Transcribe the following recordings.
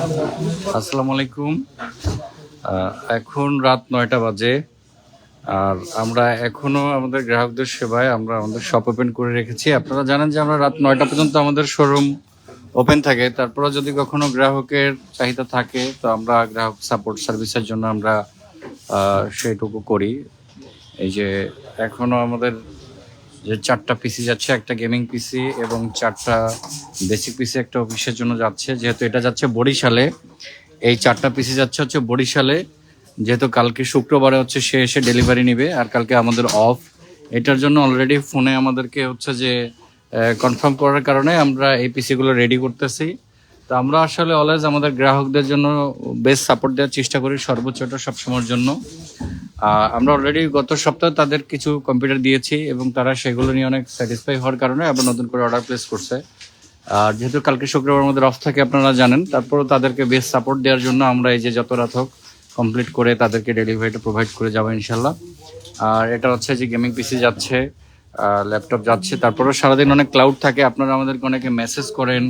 আসসালামু আলাইকুম। এখন রাত নয়টা বাজে। আর আমরা এখনও আমাদের গ্রাহকদের সেবায় আমরা আমাদের শপ ওপেন করে রেখেছি। আপনারা জানেন যে আমরা রাত নয়টা পর্যন্ত আমাদের শোরুম ওপেন থাকে। তারপরে যদি কখনো গ্রাহকের চাহিদা থাকে তো আমরা গ্রাহক সাপোর্ট সার্ভিসের জন্য আমরা আহ, সেইটুকু করি। এই যে এখনও আমাদের যে চারটা পিসি যাচ্ছে, একটা গেমিং পিসি এবং চারটা বেসিক পিসি একটা অফিসের জন্য যাচ্ছে। যেহেতু এটা যাচ্ছে বরিশালে, এই চারটা পিসি যাচ্ছে হচ্ছে বরিশালে। যেহেতু কালকে শুক্রবারে হচ্ছে সে এসে ডেলিভারি নেবে আর কালকে আমাদের অফ এটার জন্য অলরেডি ফোনে আমাদেরকে হচ্ছে যে কনফার্ম করার কারণে আমরা এই পিসিগুলো রেডি করতেছি। তো আমরা আসলে অলওয়েজ আমাদের গ্রাহকদের জন্য বেস্ট সাপোর্ট দেওয়ার চেষ্টা করি সর্বোচ্চটা সবসময়ের জন্য। আমরা অলরেডি গত সপ্তাহে তাদের কিছু কম্পিউটার দিয়েছি এবং তারা সেগুলো নিয়ে অনেক স্যাটিসফাই হওয়ার কারণে আবার নতুন করে অর্ডার প্লেস করছে। আর যেহেতু কালকে শুক্রবার আমাদের অফ থাকে আপনারা জানেন, তারপরেও তাদেরকে বেস্ট সাপোর্ট দেওয়ার জন্য আমরা এই যে যত রাত হোক কমপ্লিট করে তাদেরকে ডেলিভারিটা প্রোভাইড করে যাব ইনশাল্লাহ আর এটা হচ্ছে যে গেমিং পিসি যাচ্ছে ল্যাপটপ যাচ্ছে, তারপরেও সারাদিন অনেক ক্লাউড থাকে। আপনারা আমাদেরকে অনেকে মেসেজ করেন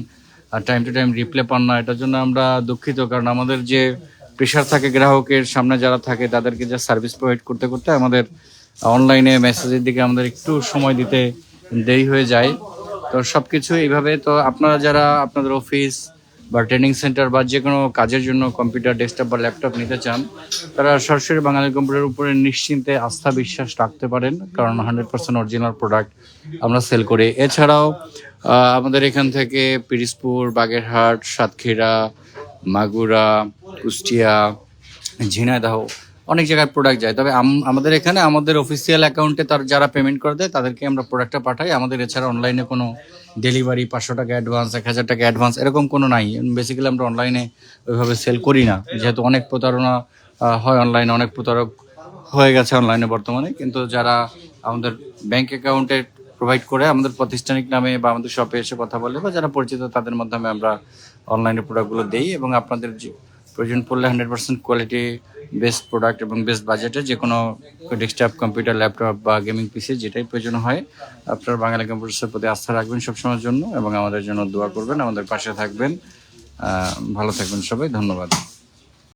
টাইম টু টাইম রিপ্লাই পান না, এটার জন্য আমরা দুঃখিত। কারণ আমাদের যে প্রেশার থাকে গ্রাহকের, সামনে যারা থাকে তাদেরকে যা সার্ভিস প্রোভাইড করতে করতে আমাদের অনলাইনে মেসেজের দিকে আমাদের একটু সময় দিতে দেরি হয়ে যায়। তো সব কিছু এইভাবে, তো আপনারা যারা আপনাদের অফিস বা ট্রেনিং সেন্টার বা যে কোনো কাজের জন্য কম্পিউটার ডেস্কটপ বা ল্যাপটপ নিতে চান, তারা সরাসরি বাঙালি কম্পিউটার উপরে নিশ্চিন্তে আস্থা বিশ্বাস রাখতে পারেন, কারণ হান্ড্রেড পার্সেন্ট অরিজিনাল প্রোডাক্ট আমরা সেল করি। এছাড়াও আমাদের এখান থেকে পিরিসপুর বাগেরহাট, সাতক্ষীরা, মাগুরা কুষ্টিয়া, ঝিনাইদহ, অনেক জায়গায় প্রোডাক্ট যায়। তবে আমাদের এখানে আমাদের অফিসিয়াল অ্যাকাউন্টে তার যারা পেমেন্ট করে দেয়, তাদেরকে আমরা প্রোডাক্টটা পাঠাই। আমাদের এছাড়া অনলাইনে কোনো ডেলিভারি পাঁচশো টাকা অ্যাডভান্স এক হাজার টাকা অ্যাডভান্স এরকম কোনো নাই। বেসিক্যালি আমরা অনলাইনে ওইভাবে সেল করি না। যেহেতু অনেক প্রতারণা হয় অনলাইনে অনেক প্রতারক হয়ে গেছে অনলাইনে বর্তমানে। কিন্তু যারা আমাদের ব্যাংক অ্যাকাউন্টে প্রোভাইড করে, আমাদের প্রাতিষ্ঠানিক নামে বা আমাদের শপে এসে কথা বলে বা যারা পরিচিত, তাদের মাধ্যমে আমরা অনলাইনে প্রোডাক্টগুলো দেই এবং আপনাদের প্রয়োজন পড়লে hundred percent quality best product এবং বেস্ট বাজেটে যে কোনো ডেস্কটপ কম্পিউটার ল্যাপটপ বা গেমিং পিসি যেটাই প্রয়োজন হয়, আপনার বাঙালি কম্পিউটার্সের প্রতি আস্থা রাখবেন সবসময়ের জন্য এবং আমাদের জন্য দোয়া করবেন। আমাদের পাশে থাকবেন। ভালো থাকবেন সবাই। ধন্যবাদ।